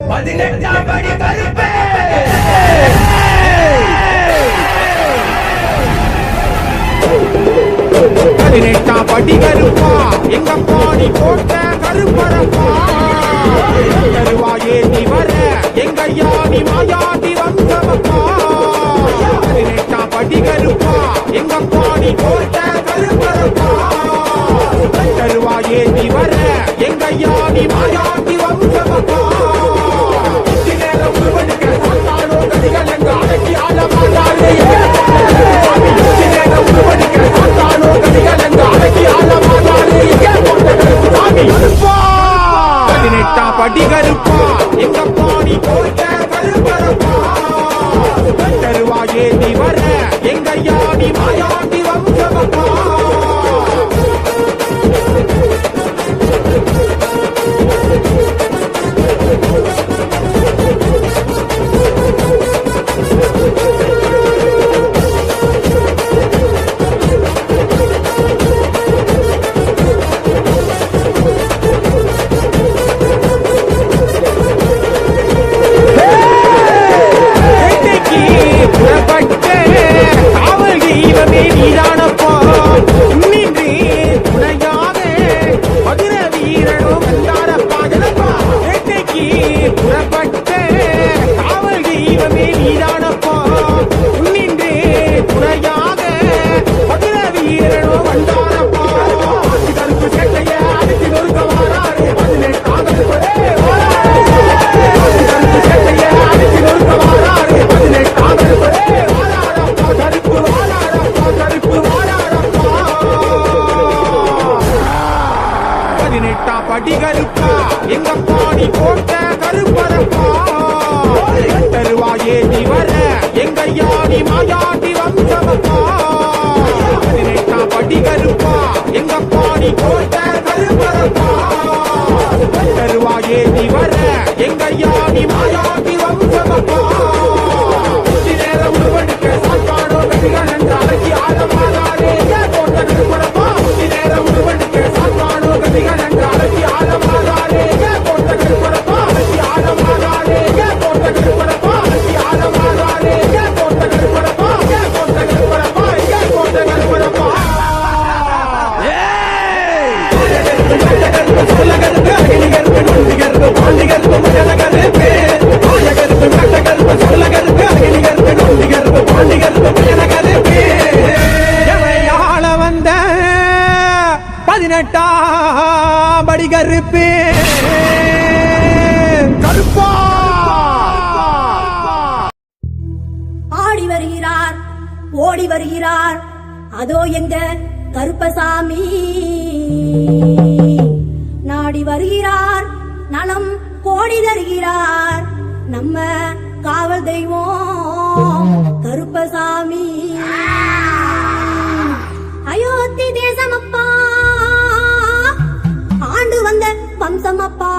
பதினெட்டாம் படி கருப்பே. பதினெட்டாம் படி கருப்பா. எங்க பாடி போட்ட கருப்பரப்பா. தருவாயே நீ வர எங்க யானி மாயாதி வந்தவப்பா. பதினெட்டாம் படி கருப்பா. எங்க பாடி போட்ட கருப்பரப்பா. தருவாயே நீ வர எங்க யானி மாயாதி வந்தவப்பா. படிகருப்பா எங்க அடக்கி கருப்பா பாடி போட்ட கருப்பரப்பா தருவாயே நீ வர எங்க யாடி மாயாண்டி வம்சமப்பா பதினெட்டாம் கருப்பா எங்க பாடி போட்ட கருப்பரப்பா தருவாயே நீ வர எங்க யானி மாயா வந்த பதினெட்டாம் படி கருப்பு கருப்பா ஆடி வருகிறார் ஓடி வருகிறார். அதோ எங்க கருப்பசாமி. நாடி வருகிறார் நலம் கோடி தருகிறார். நம்ம காவல் தெய்வம் சாமி அயோத்தி தேசமப்பா ஆண்டு வந்த வம்சமப்பா.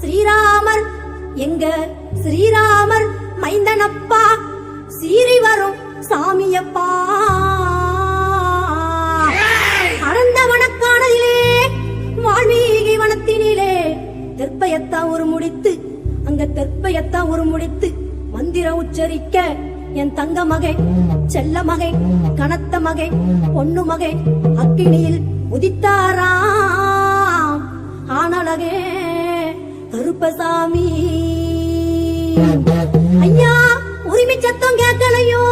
ஸ்ரீராமர் எங்க ஸ்ரீராமர் மைந்தனப்பா. சீறி வரும் சாமியப்பா. அறந்த வனக்கானதிலே வால்மீகி வனத்தினிலே தெற்பயத்தா ஒரு முடித்து அங்க தெற்பயத்தான் ஒரு முடித்து மந்திர உச்சரிக்க என் தங்க மகை செல்ல மகை கனத்த மகை பொண்ணு மகை அக்கினியில் உதித்தாராம் ஆனழகே கருப்பசாமி. ஐயா உரிமை சத்தம் கேட்கலையோ?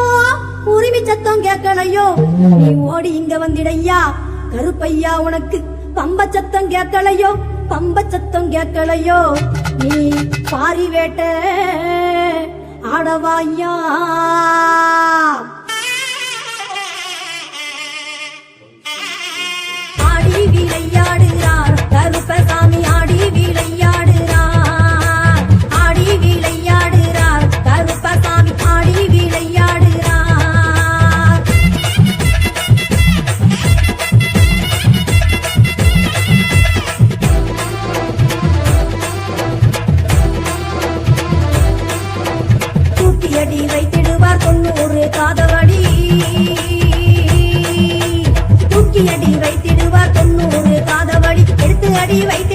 உரிமை சத்தம் கேட்கலையோ? நீ ஓடி இங்க வந்திடையா? கருப்பையா உனக்கு பம்ப சத்தம் கேட்கலையோ? பம்ப சத்தம் கேட்கலையோ? நீ பாரி வேட்ட ஆடவாயா? ஆடி விளையாடுகிறார் கருப்பசாமி ஆடி விளையாடு. அடி வைத்திடுவார்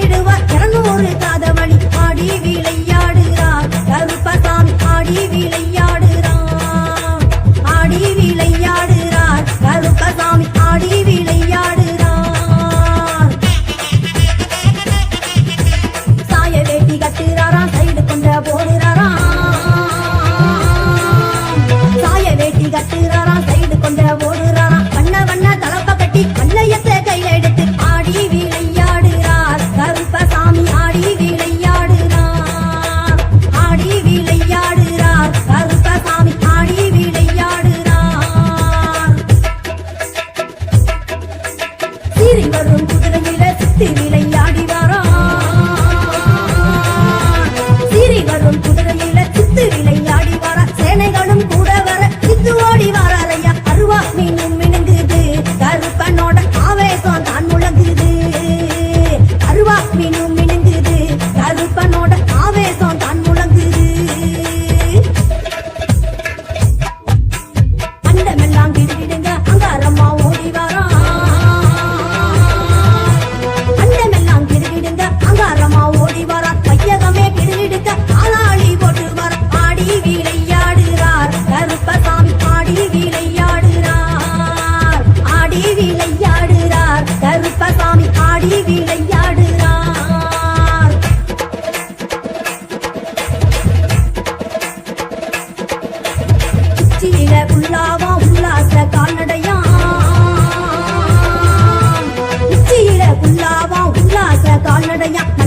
Peña.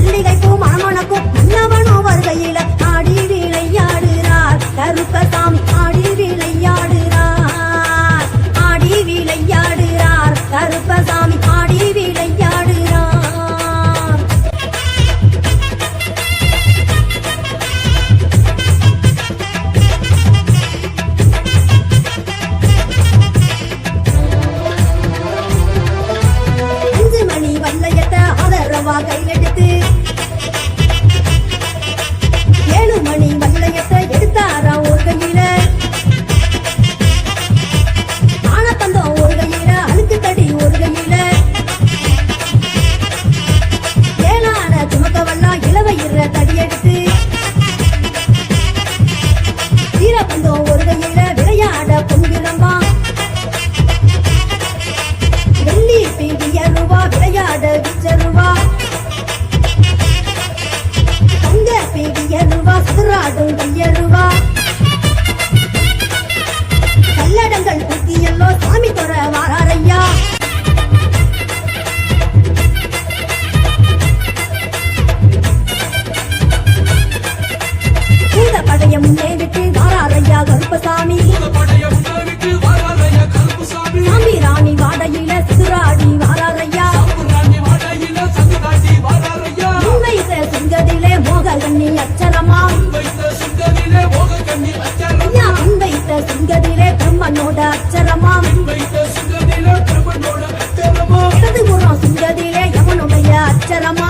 ரூபா கையருவா கல்லடங்கள் குத்தியல்லோ சாமி தொர வாராரையா. பூத படைய முன்னே விட்டு வாராரையா கருப்பசாமி. இடதுபுறம் சுங்கதிலே யமனுடைய அச்சரமா?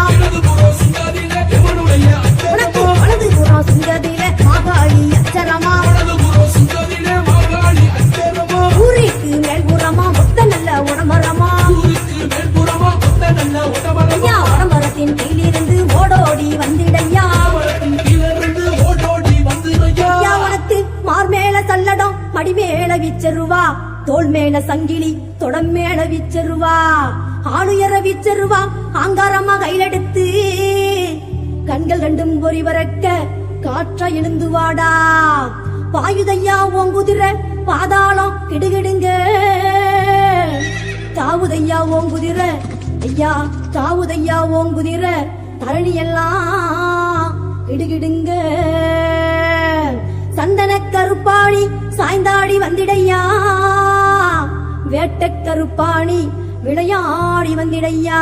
உனக்கு வலதுபுறம் சுங்கதிலே மாகாளி அச்சரமா? ஊரிக்கு மேல்புறமா மொத்த நல்ல உடமரமா ஐயா உடமரத்தின் கீழிருந்து ஓடோடி வந்திடையா? உனக்கு மார் மேல சல்லடம் மடி மேல விச்சருவா? தோல் மேல சங்கிலி தொடம் மேல விச்சருவா ஆளுயர விச்சருவா ஆங்காரமா கையிலெடுத்து கண்கள் ரெண்டும் பொறி வரக்க காற்ற எழுந்து வாடா பாயுதையா ஓங்குதிர பாதாளம் கிடுகிடுங்க. தாவுதையா ஓங்குதிர ஐயா தாவுதையா ஓங்குதிர தரணி எல்லாம் கிடுகிடுங்க. சந்தன கருப்பாணி சாய்ந்தாடி வந்திடையா? வேட்டக் கருப்பாணி விளையாடி வந்திடையா?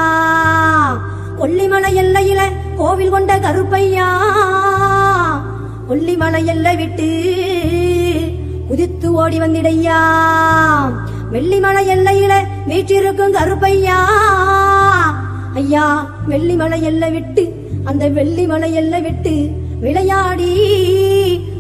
கொல்லிமலை எல்லையில கோவில் கொண்ட கருப்பையா? கொல்லிமலை எல்லை விட்டு குதித்து ஓடி வந்திடையா? வெள்ளிமலை எல்லையில வீற்றிருக்கும் கருப்பையா? ஐயா வெள்ளிமலை எல்லை விட்டு அந்த வெள்ளிமலை எல்லை விட்டு விளையாடி